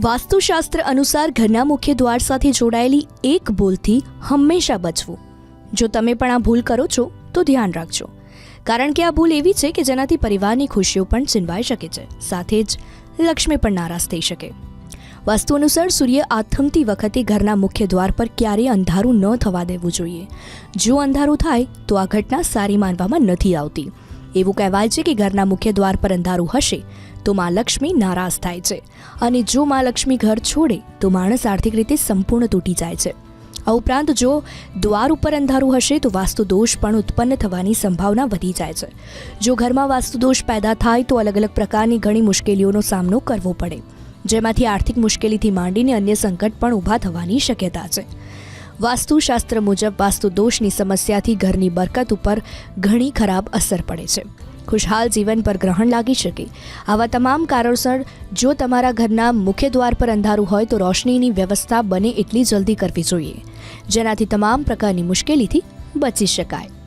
વાસ્તુશાસ્ત્ર અનુસાર ઘરના મુખ્ય દ્વાર સાથે જોડાયેલી એક ભૂલથી હંમેશા બચવું. જો તમે પણ આ ભૂલ કરો છો, તો ધ્યાન રાખજો. કારણ કે આ ભૂલ એવી છે કે જેનાથી પરિવારની ખુશીઓ પણ છીનવાઈ શકે છે. સાથે જ લક્ષ્મી પણ નારાજ થઈ શકે. વાસ્તુ અનુસાર સૂર્ય આથમતી વખતે ઘરના મુખ્ય દ્વાર પર ક્યારેય અંધારું ન થવા દેવું જોઈએ. જો અંધારું થાય, તો આ ઘટના સારી માનવામાં નથી આવતી. એવું કહેવાય છે કે ઘરના મુખ્ય દ્વાર પર અંધારું હશે તો મા લક્ષ્મી નારાજ થાય છે. અને જો મા લક્ષ્મી ઘર છોડે, તો માણસ આર્થિક રીતે સંપૂર્ણ તૂટી જાય છે. આ ઉપરાંત જો દ્વાર ઉપર અંધારું હશે, તો વાસ્તુ દોષ પણ ઉત્પન્ન થવાની સંભાવના વધી જાય છે. જો ઘરમાં વાસ્તુ દોષ પેદા થાય, તો અલગ અલગ પ્રકારની ઘણી મુશ્કેલીઓનો સામનો કરવો પડે. જેમાંથી આર્થિક મુશ્કેલીથી માંડીને અન્ય સંકટ પણ ઊભા થવાની શક્યતા છે. વાસ્તુશાસ્ત્ર મુજબ વાસ્તુ દોષની સમસ્યાથી ઘરની બરકત ઉપર ઘણી ખરાબ અસર પડે છે. ખુશહાલ જીવન પર ગ્રહણ લાગી શકે. આવા તમામ કારણસર જો તમારા ઘરના મુખ્ય દ્વાર પર અંધારું હોય તો રોશનીની વ્યવસ્થા બને એટલી જલ્દી કરવી જોઈએ. જેનાથી તમામ પ્રકારની મુશ્કેલીથી બચી શકાય.